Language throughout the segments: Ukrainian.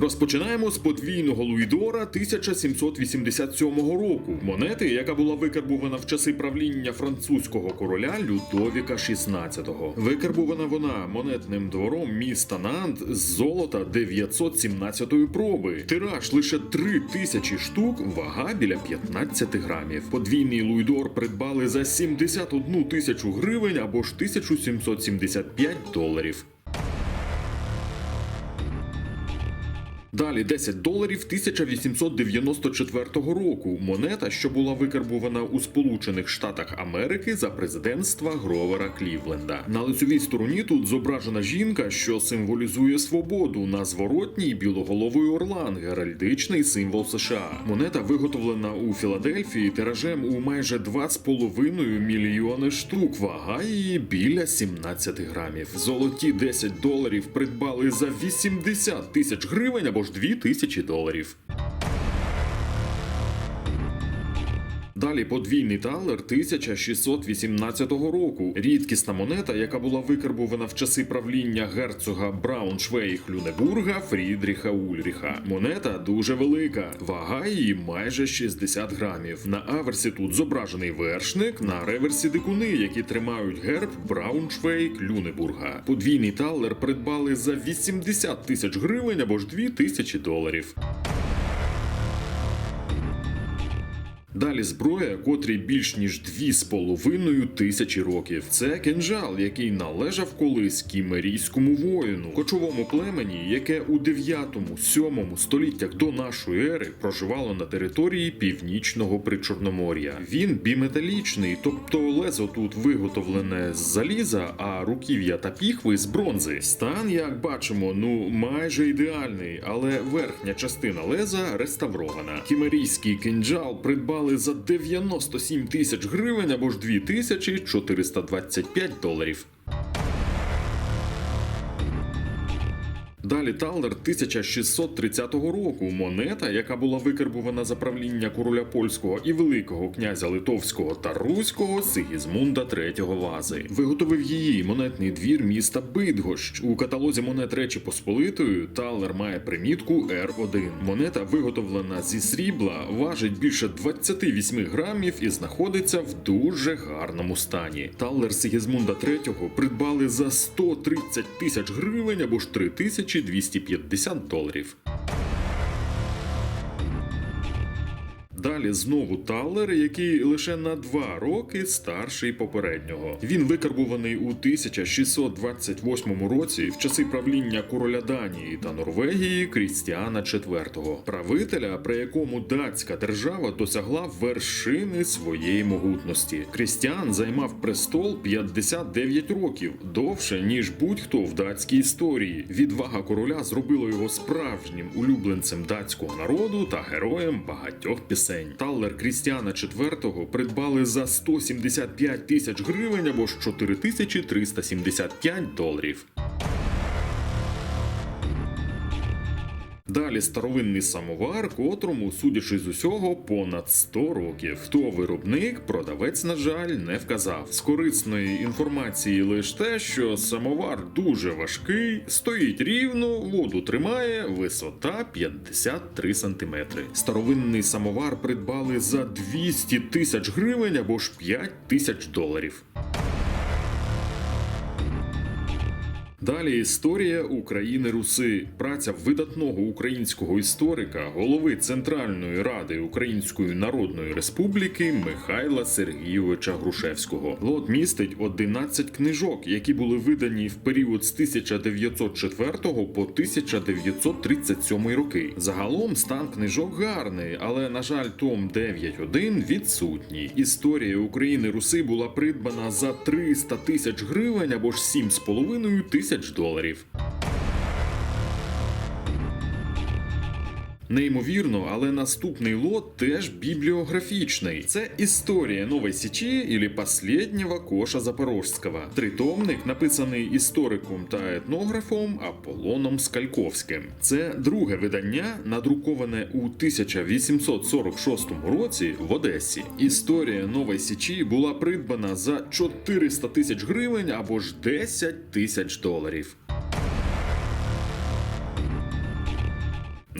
Розпочинаємо з подвійного Луїдора 1787 року, монети, яка була викарбувана в часи правління французького короля Людовіка XVI. Викарбувана вона монетним двором міста Нант з золота 917 проби. Тираж лише 3000 штук, вага біля 15 грамів. Подвійний Луїдор придбали за 71 тисячу гривень або ж 1775 доларів. Далі 10 доларів 1894 року. Монета, що була викарбувана у Сполучених Штатах Америки за президентства Гровера Клівленда. На лицевій стороні тут зображена жінка, що символізує свободу. На зворотній білоголовий орлан, геральдичний символ США. Монета виготовлена у Філадельфії тиражем у майже 2,5 мільйони штук. Вага її біля 17 грамів. Золоті 10 доларів придбали за 80 тисяч гривень або ж дві тисячі доларів. Далі подвійний талер 1618 року. Рідкісна монета, яка була викарбувана в часи правління герцога Брауншвейг Люнебурга Фрідріха Ульріха. Монета дуже велика, вага її майже 60 грамів. На аверсі тут зображений вершник, на реверсі дикуни, які тримають герб Брауншвейг Люнебурга. Подвійний талер придбали за 80 тисяч гривень або ж 2 тисячі доларів. Далі зброя, котрій більш ніж дві з половиною тисячі років. Це кинжал, який належав колись кімерійському воїну, кочовому племені, яке у 9-7 століттях до нашої ери проживало на території північного причорномор'я. Він біметалічний, тобто лезо тут виготовлене з заліза, а руків'я та піхви з бронзи. Стан, як бачимо, ну майже ідеальний, але верхня частина леза реставрована. Кімерійський кинджал придбали за 97 тисяч гривень або ж 2425 доларів. Далі Талер 1630 року. Монета, яка була викарбувана за правління короля польського і великого князя Литовського та Руського Сигізмунда III Вази. Виготовив її монетний двір міста Бидгощ. У каталозі монет Речі Посполитої Талер має примітку R1. Монета виготовлена зі срібла, важить більше 28 грамів і знаходиться в дуже гарному стані. Талер Сигізмунда III придбали за 130 тисяч гривень або ж 3 тисячі 250 доларів. Далі знову талер, який лише на два роки старший попереднього. Він викарбуваний у 1628 році в часи правління короля Данії та Норвегії Крістіана IV, правителя, при якому датська держава досягла вершини своєї могутності. Крістіан займав престол 59 років, довше ніж будь-хто в датській історії. Відвага короля зробила його справжнім улюбленцем датського народу та героєм багатьох пісень. Таллер Крістіана IV придбали за 175 тисяч гривень або ж 4375 доларів. Далі старовинний самовар, котрому, судячи з усього, понад 100 років. Хто виробник, продавець, на жаль, не вказав. З корисної інформації лише те, що самовар дуже важкий, стоїть рівно, воду тримає, висота 53 см. Старовинний самовар придбали за 200 тисяч гривень або ж 5 тисяч доларів. Далі історія України Руси. Праця видатного українського історика, голови Центральної ради Української Народної Республіки Михайла Сергійовича Грушевського. Лот містить 11 книжок, які були видані в період з 1904 по 1937 роки. Загалом стан книжок гарний, але на жаль, том 9.1 відсутній. Історія України Руси була придбана за 300 тисяч гривень або ж 7,5 тисяч доларів. Неймовірно, але наступний лот теж бібліографічний. Це історія Нової Січі ілі Последнього коша Запорожського. Тритомник написаний істориком та етнографом Аполлоном Скальковським. Це друге видання, надруковане у 1846 році в Одесі. Історія Нової Січі була придбана за 400 тисяч гривень або ж 10 тисяч доларів.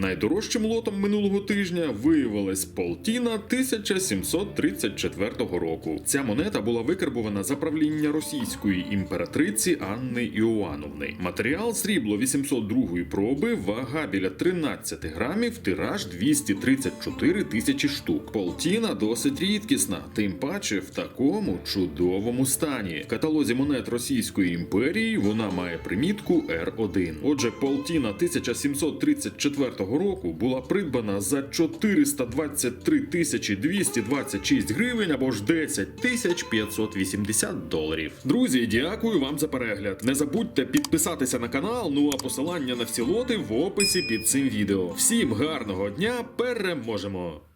Найдорожчим лотом минулого тижня виявилась Полтіна 1734 року. Ця монета була викарбована за правління російської імператриці Анни Іоанновни. Матеріал срібло 802 проби, вага біля 13 грамів, тираж 234 тисячі штук. Полтіна досить рідкісна, тим паче в такому чудовому стані. В каталозі монет Російської імперії вона має примітку R1. Отже, Полтіна 1734 року була придбана за 423 тисячі 226 гривень або ж 10 тисяч 580 доларів. Друзі, дякую вам за перегляд. Не забудьте підписатися на канал. Ну а посилання на всі лоти в описі під цим відео. Всім гарного дня, переможемо!